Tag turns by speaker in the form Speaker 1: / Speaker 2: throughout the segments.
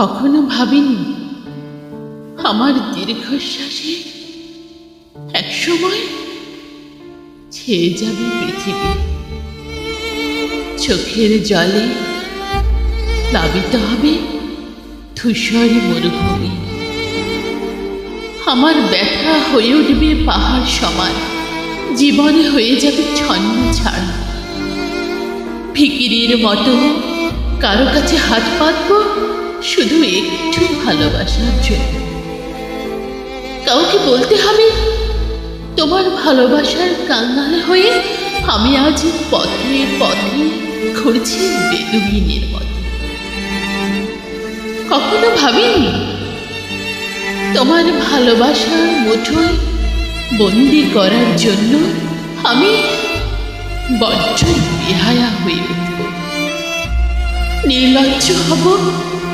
Speaker 1: কখনো ভাবিনি আমার দীর্ঘশ্বাসে একসময় ছেয়ে যাবে পৃথিবী। চোখের জলে প্লাবিত হবে ধূসর মরুভূমি। আমার ব্যথা হয়ে উঠবে পাহাড় সমান, জীবনে হয়ে যাবে ছন্ন ছাড়। ফিকিরির মতো কারও কাছে হাত পাতব শুধু একটু ভালোবাসার জন্য। কাউকে বলতে হবে, তোমার ভালোবাসার কাঙ্গাল হয়ে আমি আজ পথে পথে ঘুরছি বেদুইনের মতো। কখনো ভাবিনি? তোমার ভালোবাসার মুঠোয় বন্দি করার জন্য আমি বড্ড বেহায়া হয়ে উঠব। নির্লজ্জ হব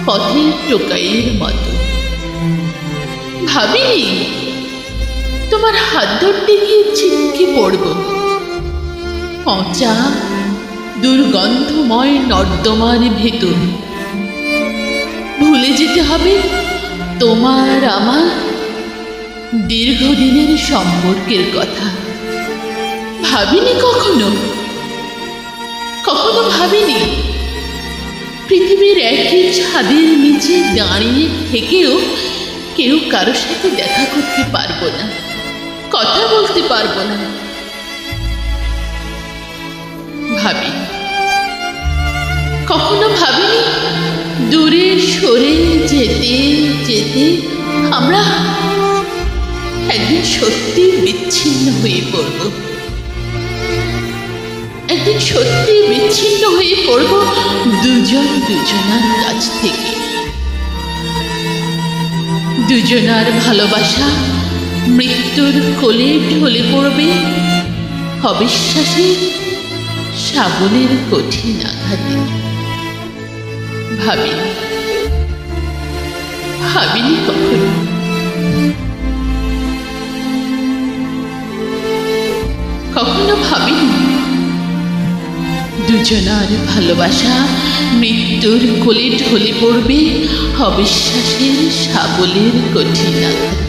Speaker 1: পথের টোকাইয়ের মতো। ভাবিনি তোমার হাত ধরতে গিয়ে ছিটকে পড়ব। পচা, দুর্গন্ধময় নর্দমার ভেতর। ভুলে যেতে হবে তোমার আমার দীর্ঘদিনের সম্পর্কের কথা। ভাবিনি কখনো? কখনো ভাবিনি? পৃথিবীর একই ছাদের নিচে দাঁড়িয়ে থেকেও কেউ কারোর সাথে দেখা করতে পারব না, কথা বলতে পারব না। ভাবি, কখনো ভাবিনি? দূরে সরে যেতে যেতে আমরা একদিন সত্যি বিচ্ছিন্ন হয়ে পড়ব। একদিন সত্যি বিচ্ছিন্ন হয়ে পড়ব দুজন দুজনার কাছ থেকে। দুজনার ভালোবাসা মৃত্যুর কোলে ঢলে পড়বে অবিশ্বাসী শ্রাবণের কঠিন আঘাতে। ভাবিনি ভাবিনি কখনো। কখনো ভাবিনি। দুজনার ভালোবাসা মৃত্যুর কোলে ঢলে পড়বে অবিশ্বাসের সাবলের কঠিন আঘাতে।